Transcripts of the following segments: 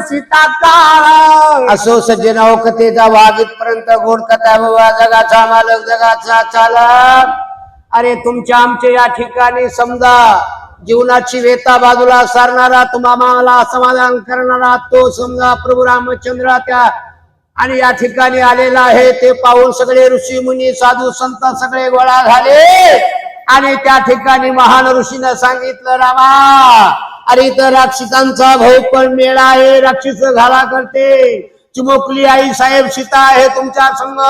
सीताचा असो सज्जन कथेचा भाग इथपर्यंत गोड कथा बाबा जगाचा मालक जगाचा चालक। अरे तुमच्या आमच्या या ठिकाणी समजा जीवनाची वेता बाजूला सारणारा तुम्हाला समाधान करणारा तो समजा प्रभू रामचंद्र त्या आणि या ठिकाणी आलेला आहे ते पाहून सगळे ऋषी मुनी साधू संत सगळे गोळा झाले. आणि त्या ठिकाणी महान ऋषीनं सांगितलं रामा अरे इथं राक्षसांचा भाऊ पण मेळा आहे. राक्षस घाला करते. चिमुकली आई साहेब सीता आहे तुमच्या संग.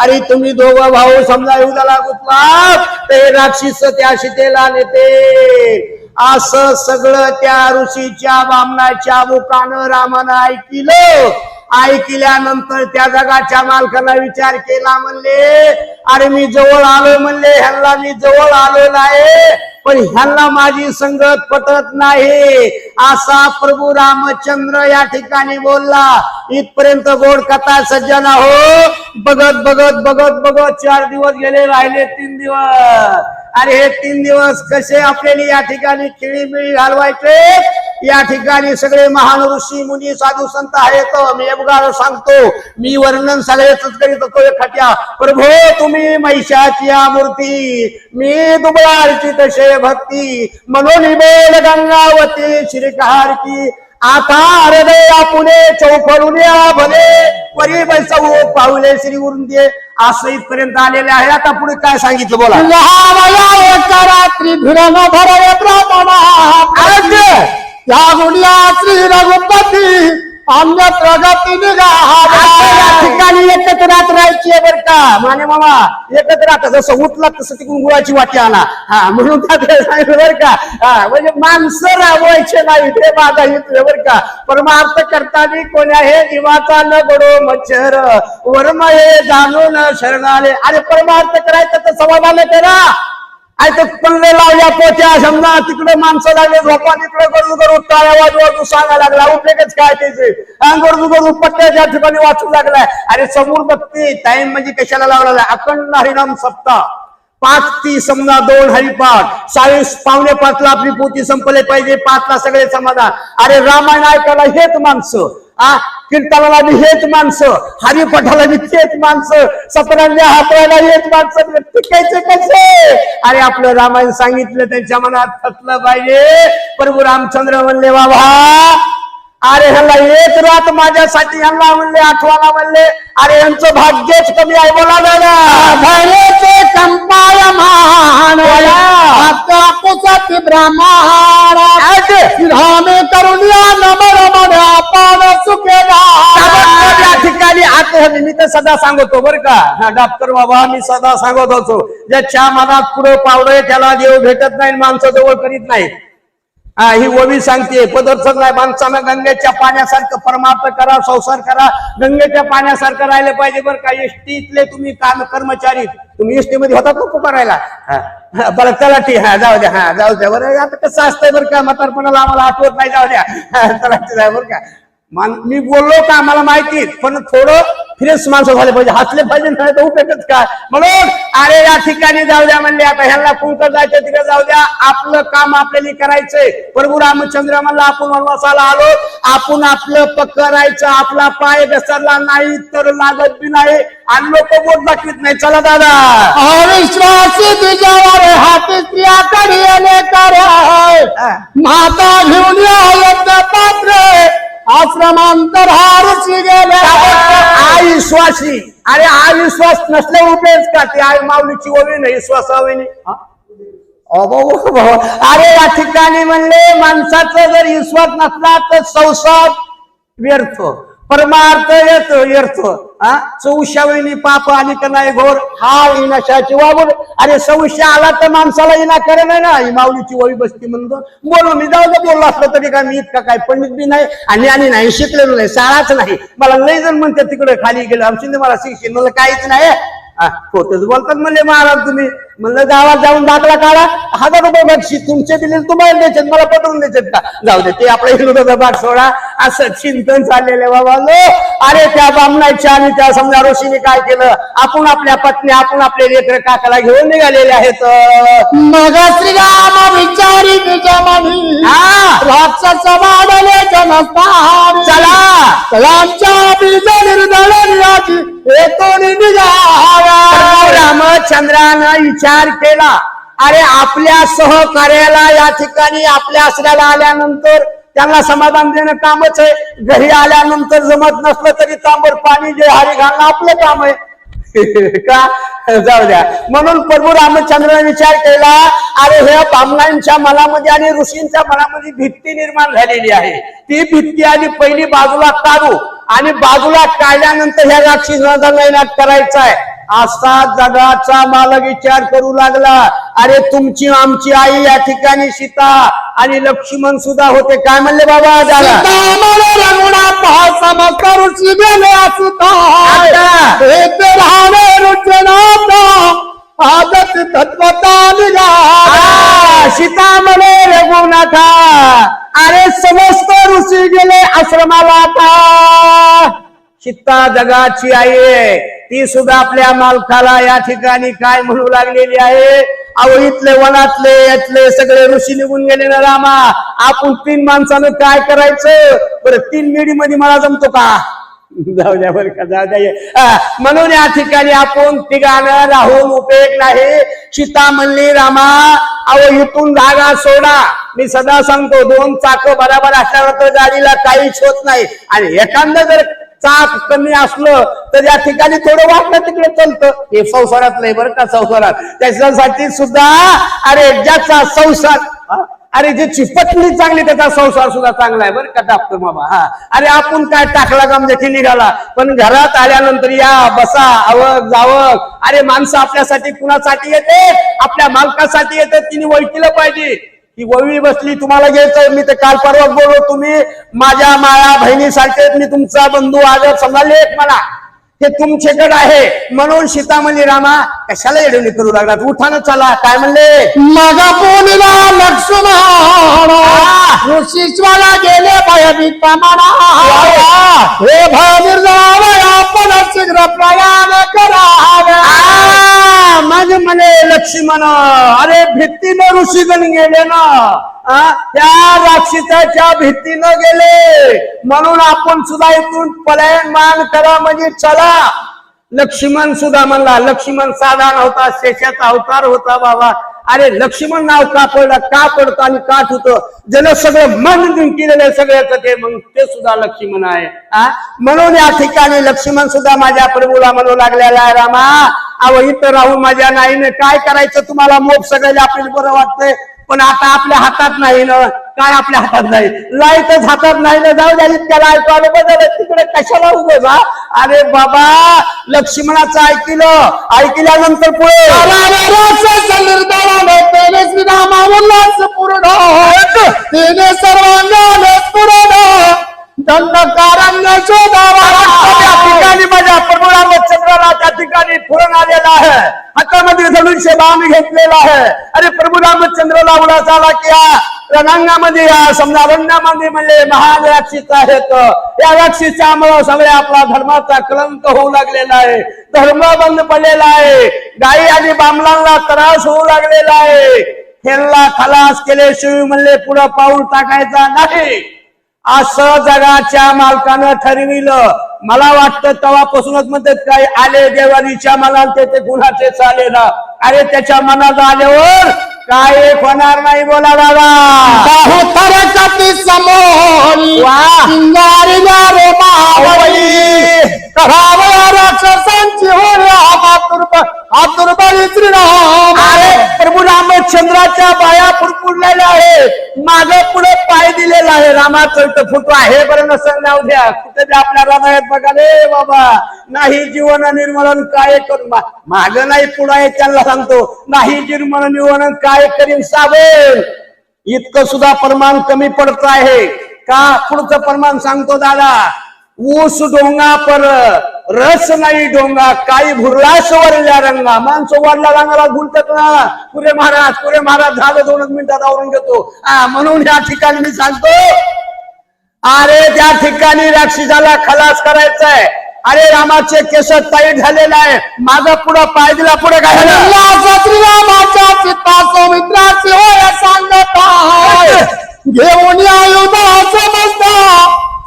अरे तुम्ही दोघं भाऊ समजा युद्धाला गुतला ते राक्षस त्या सीतेला नेते. असं सगळं त्या ऋषीच्या बामणाच्या मुखानं रामानं ऐकिलं. ऐकल्यानंतर त्या जगाच्या मालकाला विचार केला म्हणले अरे मी जवळ आलो म्हणले ह्यांना मी जवळ आलो नाही पण ह्यांना माझी संगत पटत नाही. असा प्रभू रामचंद्र या ठिकाणी बोलला इथपर्यंत गोड कथा सज्जन हो बघत बघत बघत बघत चार दिवस गेले राहिले तीन दिवस. अरे हे तीन दिवस कसे आपल्याला या ठिकाणी खिळीमिळी घालवायचे? या ठिकाणी सगळे महान ऋषी मुनी साधू संत आहेत. मी एवढा सांगतो. मी वर्णन सगळेच करीत होतो एखाद्या. प्रभो तुम्ही महिषाची या मूर्ती मी दुबळाची तसे भक्ती. म्हणून बोल गंगावती श्रीकार की आता हृदय पुणे चौफळून या भले वरी बैसवू पाहुले श्री दे असं इथपर्यंत आलेले आहे. आता पुढे काय सांगितलं बोला. रात्री भिरण भरवे ब्राह्मणा या गुडल्या श्री रघुपती आमच्या प्रगती ठिकाणी एकत्र राहायची आहे बरं का. माने मामा एकत्र राहता जसं उठला तसं तिकडून गुळाची वाटी आणा. हा म्हणून त्या ते सांगितलं बरं का. हा म्हणजे माणसं राबवायचे नाही ते माझा येतोय बरं का. परमार्थ करताना कोण्या हे जीवाचा न गडो मच्छर. वर्म हे जाणून शरणाले. अरे परमार्थ करायचं तर समाधान करा आय ते पल्ले लावल्या पोत्या समजा तिकडे माणसं लागले झोपा तिकडे गरजू करू टाळ्या वाजू सांगा लागला उपयोगच काय त्याचे गरजू गरू पट्ट्या ज्या ठिकाणी वाचू लागलाय अरे समोर बघते टाइम म्हणजे कशाला लावला अखंड हरिनाम सप्ताह. पाच ती समजा दोन हरिपाठ. चाळीस पावणे पाचला आपली पोती संपले पाहिजे पाचला सगळे समाधान. अरे रामायण ऐकायला हेच माणसं. कीर्तनाला बी हेच माणसं हरिपठाला बी तेच माणसं सतरांच्या हातवायला हेच माणसं टिकायचे कसे? अरे आपलं रामायण सांगितलं त्यांच्या मनात फसलं पाहिजे. प्रभू रामचंद्र म्हणले बाबा अरे ह्याला एक रात माझ्यासाठी ह्यांना म्हणले आठवाला म्हणले अरे यांचं भाग्यच कमी आहे बोला दादा. आता पुसती ब्राह्मण ठिकाणी मी तर सदा सांगतो बरं का. हा, डॉक्टर बाबा मी सदा सांगत होतो ज्याच्या मनात पुढे पावलंय त्याला देव भेटत नाही माणसं जवळ करीत नाही हा ही ओवी सांगते पदर्थ नाही माणसानं गंगेच्या पाण्यासारखं परमार्थ करा संसार करा गंगेच्या पाण्यासारखं राहिलं पाहिजे बरं का. एसटीतले तुम्ही काम कर्मचारी तुम्ही एसटी मध्ये होतात ना करायला? बरं चला ठीक हा जाऊ द्या हा जाऊ द्या. बरं आता कसं असतंय बरं का म्हातारपणाला आम्हाला आठवत नाही जाऊ द्या. चला ठीक आहे बरं का. मी बोललो का आम्हाला माहिती पण थोडं फ्रेश माणसं झाले पाहिजे. हसले पाहिजे नाही तर उपयोगच काय? म्हणून अरे या ठिकाणी जाऊ द्या म्हणले आता ह्यांना कुंकड जायचं तिकडे जाऊ द्या. आपलं काम आपल्याला करायचंय प्रभू रामचंद्र म्हणला आपण वनवासाला आलो. आपण आपलं पक्क राहायचं आपला पाय घसरला नाही तर लागत बी नाही. आणि लोक बोट दाखवित नाही. चला दादा. अविश्वासी तुझ्यावर हाती स्त्रिया कर. माता घेऊन पात्र आश्रमांतर हारशी गेले आई विश्वासी अरे आई विश्वास नसल्या उपयोग का? ती आई माऊलीची ओवी नाही विश्वास नाही अरे या ठिकाणी म्हणले माणसाचा जर विश्वास नसला तर संसार व्यर्थ. परमार्थ येतो व्यर्थ हा? चौशावणी पाप आणि का नाही घोर हा विनाशाची वागून. अरे सौश्य आला तर माणसाला इना करे नाही ना? माऊलीची ओळी बसती म्हणतो बोलू मी जाऊ दे बोललो असलो तरी काय मी इतका काय पंडित बी नाही आणि आणि नाही शिकलेलो नाही शाळाच नाही. मला लय जण म्हणते तिकडे खाली गेलो. आमची मला शिक्षण मला काहीच नाही. हा, बोलतात म्हणले महाराज तुम्ही. म्हणलं गावात जाऊन दाखला काढा. हजार रुपये बक्षीस तुमचे दिले तुम्हाला द्यायचे मला पटवून द्यायचे का? जाऊ दे ते आपल्या हिंदूचा भाग सोडा. असं चिंतन चाललेलं बाबा. नो अरे त्या बामणाच्या आणि त्या समजा ऋषीने काय केलं? आपण आपल्या पत्नी आपण आपले लेकर काकाला घेऊन निघालेले आहेत. मग श्रीराम विचारी राक्षस वाढले जनस्थान. बीज निर्दळण्याची येतो निघावा. रामचंद्रानं विचार केला. अरे आपल्या सहकार्याला या ठिकाणी आपल्या आश्रयाला आल्यानंतर त्यांना समाधान देणं कामच आहे. घरी आल्यानंतर जमत नसलं तरी तांबर पाणी जे हारी घालणं आपलं काम आहे. का? जाऊ द्या. म्हणून प्रभू रामचंद्राने विचार केला अरे हे पामलांच्या मनामध्ये आणि ऋषींच्या मनामध्ये भित्ती निर्माण झालेली आहे. ती भित्ती आधी पहिली बाजूला काढू आणि बाजूला काढल्यानंतर ह्या राक्षसाचा करायचं आहे. असा जगाचा मालक विचार करू लागला. अरे तुमची आमची आई या ठिकाणी सीता आणि लक्ष्मण सुद्धा होते. काय म्हणले बाबा सीता म्हणे रघुनाथा अरे समस्त ऋषी गेले आश्रमाला आता. सीता जगाची आई ती सुद्धा आपल्या मालकाला या ठिकाणी काय म्हणू लागलेली आहे? अहो इथले वनातले यातले सगळे ऋषी निघून गेले ना रामा. आपण तीन माणसानं काय करायचं? बरं तीन मिडी मध्ये मला जमतो का? जाऊ द्या बरं का जाऊ द्या. म्हणून या ठिकाणी आपण तिघानं राहून उपयोग नाही. सीता म्हणली रामा अहो इथून धागा सोडा. मी सदा सांगतो दोन चाक बराबर असल्यावर तर गाडीला काहीच होत नाही. आणि एखादं जर चाक कमी असलं तर या ठिकाणी थोडं वाटलं तिकडे चलतं. हे संसारात नाही बरं का संसारात? त्याच्यासाठी सुद्धा अरे ज्याचा संसार अरे ज्याची पत्नी चांगली त्याचा संसार सुद्धा चांगला आहे बरं का डॉक्टर बाबा हा? अरे आपण काय टाकला काम म्हणजे देखील निघाला पण घरात आल्यानंतर या बसा आवक जावक. अरे माणसं आपल्यासाठी कुणासाठी येते? आपल्या मालकासाठी येते तिने ओळखीलं पाहिजे. ही वळी बसली तुम्हाला घ्यायचं मी तर काल परवाच बोललो तुम्ही माझ्या माया बहिणीसारखे मी तुमचा बंधू आजर समजा लेख मला. हे तुमच्याकडे आहे. म्हणून सीतामणी रामा कशाला येडवणी करू लागलात? उठानं चला. काय म्हणले? मग बोलला लक्ष्मण ऋषीश्वरा गेले भयभीत हे निर्जाव आपण शीघ्र प्रयाण करावे. आ, मग म्हणे लक्ष्मण अरे भीतीनं ऋषीगण गेले ना. त्या राक्षसाच्या भीतीनं गेले. म्हणून आपण सुद्धा इथून पलायन मान करा म्हणजे चला. लक्ष्मण सुद्धा म्हणला लक्ष्मण साधा नव्हता शेषाचा अवतार होता बाबा. अरे लक्ष्मण नाव का पडलं? का पडतं आणि का ठुतं ज्यानं सगळं मन केलेलं आहे सगळ्याचं ते मग ते सुद्धा लक्ष्मण आहे. आ? म्हणून या ठिकाणी लक्ष्मण सुद्धा माझ्या प्रभूला म्हणू लागलेला आहे रामा अव इथं राहून माझ्या नाईने काय करायचं? तुम्हाला मोप सगळ्याला आपल्याला बरं वाटतंय? पण आता आपल्या हातात नाही ना. काय आपल्या हातात नाही? लाईटच हातात नाही ना. जाऊ द्या इतक्या लाइट आलं बदल तिकडे कशाला उभे बा अरे बाबा लक्ष्मणाचं ऐकिलं. ऐकल्यानंतर पुढे. निर्दळाने तेने श्रीरामावल्लास पूर्ण पूर्ण दंडकारण्य त्या शोधावा ठिकाणी माझ्या प्रभू रामचंद्राला त्या ठिकाणी पूर्ण आलेला आहे. हातामध्ये धनुष्य बाण घेतलेला आहे. अरे प्रभू रामचंद्राला उडा झाला की या रणांगामध्ये या समजा रण्यामध्ये म्हणजे महान राक्षस आहेत. या राक्षसामुळे सगळ्या आपला धर्माचा कलंक होऊ लागलेला आहे. धर्म बंद पडलेला आहे. गाई आणि बामलांना त्रास होऊ लागलेला आहे. खेळला खलास केल्याशिवाय म्हणले पुढं पाऊल टाकायचा नाही. असं जगाच्या मालकानं ठरविलं. मला वाटतं तेव्हापासूनच म्हणतात काय आले देवानीच्या मनात ते ते गुन्हाचे चाले ना. अरे त्याच्या मनात आल्यावर काय एक होणार नाही बोला दादा श्रीराम. अरे प्रभू रामचंद्राच्या बाया फुटफुटलेल्या आहे माग पुढे दिलेला आहे. रामाचं फोटो आहे. बरं नसेल नाव द्या कुठे बी आपल्या रामायत बघा. रे बाबा. नाही जीवन निर्मलन काय करू? माग नाही पुढे त्यांना सांगतो. नाही जीवन निर्मलन काय करीन साबण इतकं सुद्धा प्रमाण कमी पडत आहे. का? पुढचं प्रमाण सांगतो दादा. ऊस डोंगा पर रस नाही डोंगा काही भुरलास वरल्या रंगा. माणसं वरल्या रंगाला गुंतत ना. पुरे महाराज पुरे महाराज झालं दोनच मिनिटात आवरून घेतो. म्हणून या ठिकाणी मी सांगतो. अरे त्या ठिकाणी राक्षसाला खलास करायचा आहे अरे रामाचे केस ताईट झालेला आहे माझा पुढं पाय दिला पुढे काय झालं? घेऊन आयुध समजता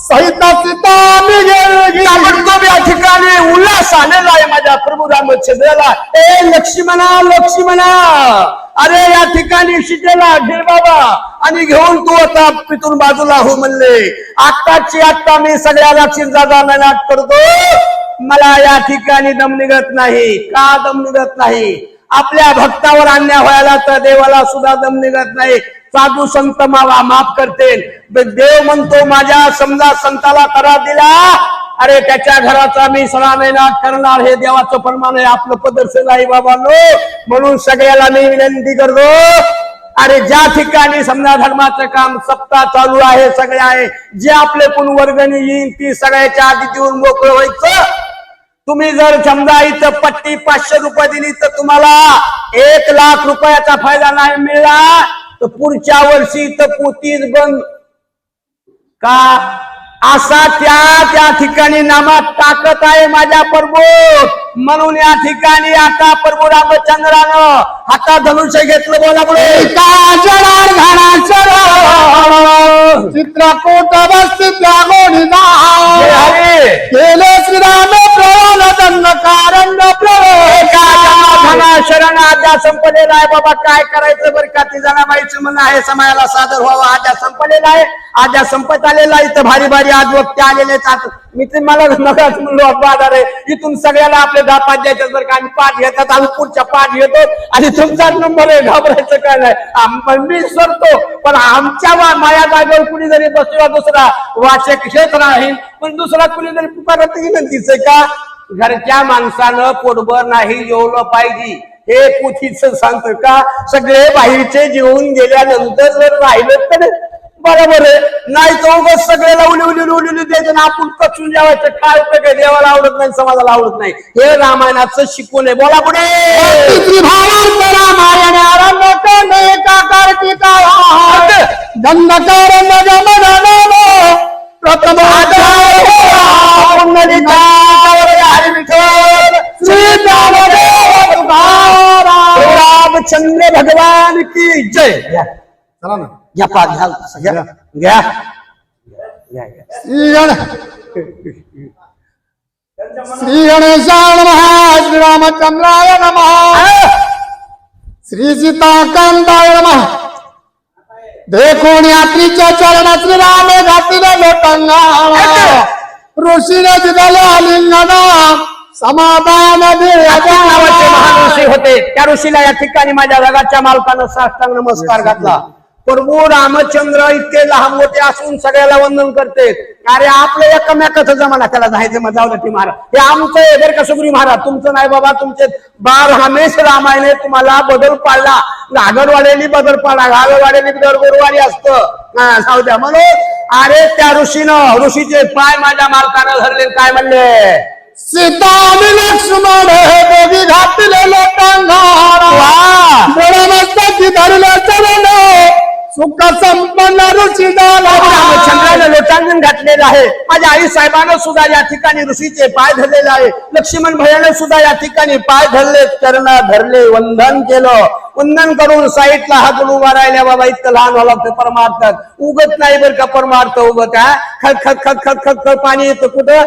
सहित सीता आलेला आहे माझ्या प्रभू रामचंद्राला ए लक्ष्मणा लक्ष्मणा. अरे या ठिकाणी शिकेला घे बाबा. आणि घेऊन तू आता तिथून बाजूला हो म्हणले. आत्ताची आत्ता मी सगळ्याला चिंताचा नाट करतो. मला या ठिकाणी दम निघत नाही. का दम निघत नाही? आपल्या भक्तावर अन्याय व्हायला तर देवाला सुद्धा दम निघत नाही. साधू संत मला माफ करते देव म्हणतो माझ्या समजा संताला करा दिला अरे त्याच्या घराचा मी सणा नाट करणार. हे देवाचं प्रमाण आहे. आपलं प्रदर्शन आहे बाबांनो. म्हणून सगळ्याला मी विनंती करतो. अरे ज्या ठिकाणी समजा धर्माचं काम सप्ताह चालू आहे सगळे आहे जे आपले कोण वर्गणी येईल ती सगळ्याच्या आधी देऊन मोकळं व्हायचं. तुम्ही जर समजा इथं पट्टी पाचशे रुपये दिली तर तुम्हाला एक लाख रुपयाचा फायदा नाही मिळाला तर पुढच्या वर्षी इथं पोतीच बंद. का? असा त्या त्या ठिकाणी नामात टाकत आहे माझ्या प्रभू. म्हणून या ठिकाणी आता प्रभू रामचंद्रानं हातात धनुष्य घेतलं बोला बोले चित्रकूट बस्तीत लागोनी केले श्रीराम कारंड प्रवाह शरण आद्या संपलेला आहे. बाबा काय करायचं बरं का? ती जनाबाईचं म्हणणं आहे समायाला सादर व्हावा. आद्या संपलेला आहे. आद्या संपत आलेला इथं भारी भारी आज वक्ते आलेले आहेत. मी ते मला नकाच म्हणलो बाजार आहे इथून सगळ्याला आपले दहा पाच द्यायचे बरं का आम्ही पाठ घेतात आम्ही पुढच्या पाठ घेतो आणि तुमचा नंबर आहे घाबरायचं काय नाही. पण मी सरतो पण आमच्या वा- माया जागेवर कुणी जरी बसला दुसरा वाचक क्षेत्र राहील पण दुसरा कुणी जरी पुकारत विनंतीच आहे का? घरच्या माणसानं पोटभर नाही जेवलं पाहिजे. हे पुथीच सांगतं का? सगळे बाहेरचे जेवून गेल्यानंतर जर राहिलं तर बरोबर आहे. नाही तर उगाच सगळे लावली उली उली उली द्यायचं ना आपण कचून जेवायचं. काय उपयोग आहे? देवाला आवडत नाही समाजाला आवडत नाही. हे रामायणाचं शिकून आहे. बोला पुढे. रामचंद्र भगवान की जय. चला ना. घ्या पाच घ्या श्री गण श्री गणेशाय नमः श्री रामचंद्राय नमः श्री सीताकांताय नमः देखून यात्रीच्या श्री राम घातले लोटांना ऋषीने दिलेले आलिंगन समाधान नावाचे महान ऋषी दे होते त्या ऋषीला या ठिकाणी माझ्या जगाच्या मालकानं साष्टांग नमस्कार घातला प्रभू रामचंद्र इतके लहान मोठे असून सगळ्याला वंदन करते. अरे आपलं एकमेकाचं जमाना त्याला जायचं मग जाऊ ती महाराज. हे आमचं आहे बरं का सुग्री महाराज? तुमचं नाही बाबा तुमचे बार हमेश रामायणे तुम्हाला बदल पाडला. घागरवाड्यानी बदल पाडला. घागरवाड्यानी दर गुरुवारी असतं. सावद्या जाऊ द्या. म्हणून अरे त्या ऋषीनं ऋषीचे पाय माझ्या मालकानं धरले काय म्हणले? सीता सुख संपन्न ऋषी झाला रामचंद्रानं लोटांगण घातलेलं आहे. माझ्या आई साहेबांना सुद्धा या ठिकाणी ऋषीचे पाय धरलेले आहे. लक्ष्मण भैयाने सुद्धा या ठिकाणी पाय धरले चरण धरले वंदन केलं. वंदन करून साईडला हात उभा राहिल्या बाबा इतकं लहान व्हावं लागतं परमार्थात उगत नाही बरं का परमार्थ उगत हा खत खत खत खत खत खत पाणी येतं कुठं?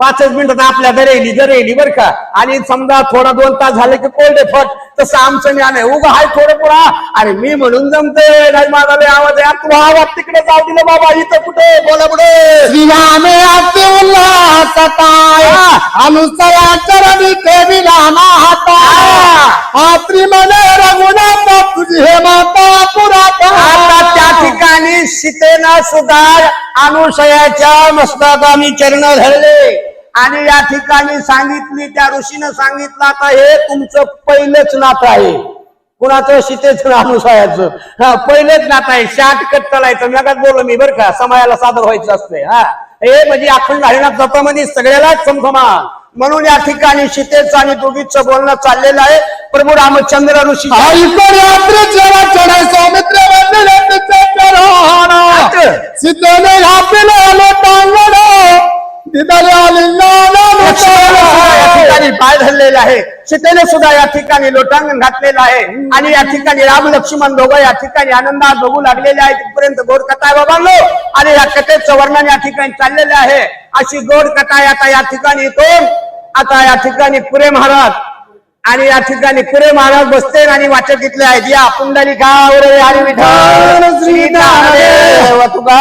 पाचच मिनिटात आपल्या दरेली दरेली बरं का? आणि समजा थोडा दोन तास झाले की कोल्डे फट. तसं आमचं ज्ञान आहे उगा हाय थोडं पुरा. अरे मी म्हणून जमते माझा आवाज आहे. तू आवाज तिकडे जाऊ दिलं बाबा. इथं कुठे? बोला पुढे. श्रीरामे अनुसया चरणी ठेवी रामा हाता मातृ मने रघुनाथ तुझी हे माता पुराता आता त्या ठिकाणी सीतेनं सुद्धा अनुसयाच्या मस्तकाने चरण धरले. आणि या ठिकाणी सांगितली त्या ऋषीनं सांगितलं आता हे तुमचं पहिलंच नातं आहे. कुणाचं? सीतेचं अनुसयाचं हा पहिलेच नातं आहे. शाट कट चालायचं. मी बोललो मी बरं का? समायाला सादर व्हायचं असतंय. हा. हे म्हणजे अखंड हरिणात जपामध्ये सगळ्यालाच समसमान. म्हणून या ठिकाणी सीतेचं आणि दोघीचं बोलणं चाललेलं आहे. प्रभू रामचंद्र ऋषी ऐकून यात्रेचे वाचन पाय धरलेला आहे. सीतेने सुद्धा या ठिकाणी लोटांगण घातलेलं आहे. आणि या ठिकाणी राम लक्ष्मण दोघं या ठिकाणी आनंदात बघू लागलेले आहे तिथपर्यंत गोड कथा आहे बाबांनो. आणि या कथेचं वर्णन या ठिकाणी चाललेलं आहे. अशी गोड कथा आता या ठिकाणी येतो आता या ठिकाणी पुरे महाराज. आणि या ठिकाणी पुरे महाराज बसते आणि वाचक इथले आहेत. या पुंडलिका हरी विठ्ठल. श्री ज्ञानदेव तुका